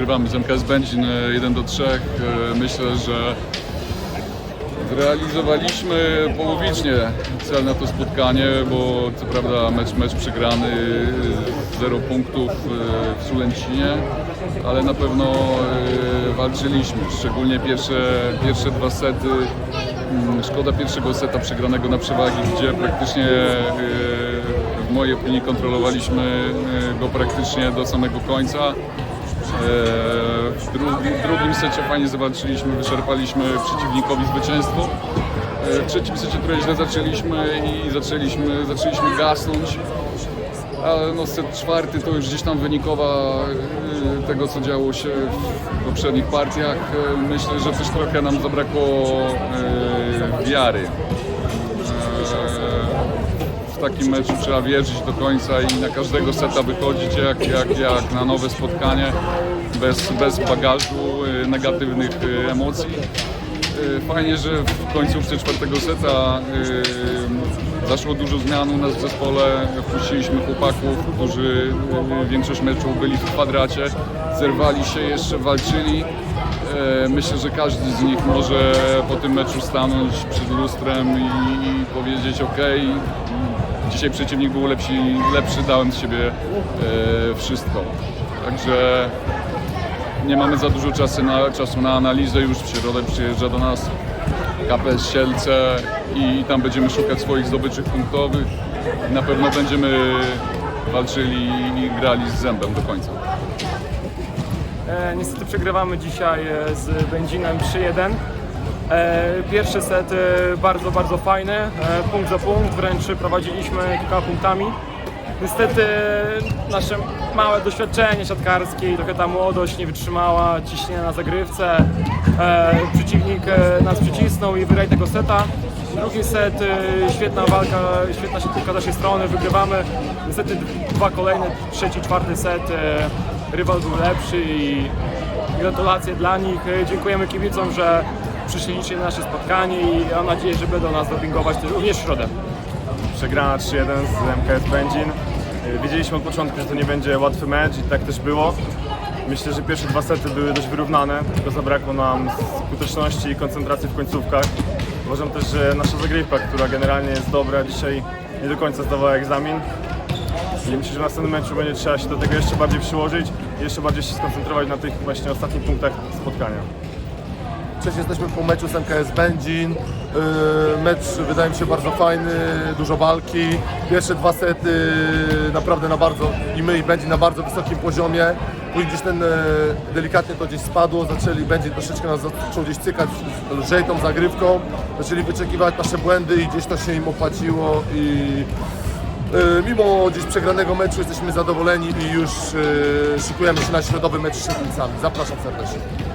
wygrywamy z MKS Będzin e, 1 do 3. E, Myślę, że zrealizowaliśmy połowicznie cel na to spotkanie, bo co prawda mecz, mecz przegrany, e, 0 punktów e, w Sulęcinie, ale na pewno e, walczyliśmy, szczególnie pierwsze, pierwsze dwa sety. Mm, Szkoda pierwszego seta przegranego na przewagi, gdzie praktycznie e, w mojej opinii kontrolowaliśmy e, go praktycznie do samego końca. E, W drugi, drugim secie fajnie zawalczyliśmy, wyczerpaliśmy przeciwnikowi zwycięstwo. E, W trzecim secie trochę źle zaczęliśmy i zaczęliśmy, zaczęliśmy gasnąć. Ale no set czwarty to już gdzieś tam wynikowa e, tego, co działo się w poprzednich partiach. Myślę, że też trochę nam zabrakło wiary. W takim meczu trzeba wierzyć do końca i na każdego seta wychodzić jak, jak, jak na nowe spotkanie, bez, bez bagażu e, negatywnych e, emocji. E, Fajnie, że w końcówce czwartego seta e, zaszło dużo zmian u nas w zespole. Wpuściliśmy chłopaków, którzy e, większość meczu byli w kwadracie, zerwali się jeszcze, walczyli. Myślę, że każdy z nich może po tym meczu stanąć przed lustrem i, powiedzieć ok, dzisiaj przeciwnik był lepszy, lepszy dałem z siebie wszystko. Także nie mamy za dużo czasu na, czasu na analizę, już w środę przyjeżdża do nas KPS Sielce i tam będziemy szukać swoich zdobyczy punktowych. Na pewno będziemy walczyli i grali z zębem do końca. E, niestety przegrywamy dzisiaj e, z Będzinem 3-1. E, pierwszy set e, bardzo, bardzo fajny, e, punkt za punkt, wręcz prowadziliśmy kilkoma punktami. Niestety nasze małe doświadczenie siatkarskie i trochę ta młodość nie wytrzymała ciśnienia na zagrywce. E, przeciwnik e, nas przycisnął i wygrał tego seta. Drugi set, e, świetna walka, świetna siatkówka z naszej strony, wygrywamy. Niestety dwa kolejne, trzeci, czwarty set. E, rywal był lepszy i gratulacje dla nich. E, Dziękujemy kibicom, że przyszli licznie na nasze spotkanie i mam nadzieję, że będą nas dopingować również w środę. Przegrana 3-1 z MKS Będzin. Y, Wiedzieliśmy od początku, że to nie będzie łatwy mecz i tak też było. Myślę, że pierwsze dwa sety były dość wyrównane, tylko zabrakło nam skuteczności i koncentracji w końcówkach. Uważam też, że nasza zagrywka, która generalnie jest dobra, dzisiaj nie do końca zdawała egzamin. I myślę, że w następnym meczu będzie trzeba się do tego jeszcze bardziej przyłożyć i jeszcze bardziej się skoncentrować na tych właśnie ostatnich punktach spotkania. Cześć, jesteśmy po meczu z MKS Będzin. Yy, Mecz wydaje mi się bardzo fajny, dużo walki. Pierwsze dwa sety naprawdę na bardzo, i my i Będzin na bardzo wysokim poziomie. Później gdzieś ten, e, delikatnie to gdzieś spadło, zaczęli, Będzin troszeczkę nas zaczął gdzieś cykać lżej tą zagrywką. Zaczęli wyczekiwać nasze błędy i gdzieś to się im opłaciło i Mimo gdzieś przegranego meczu jesteśmy zadowoleni i już szykujemy się na środowy mecz z Szczecińcami. Zapraszam serdecznie.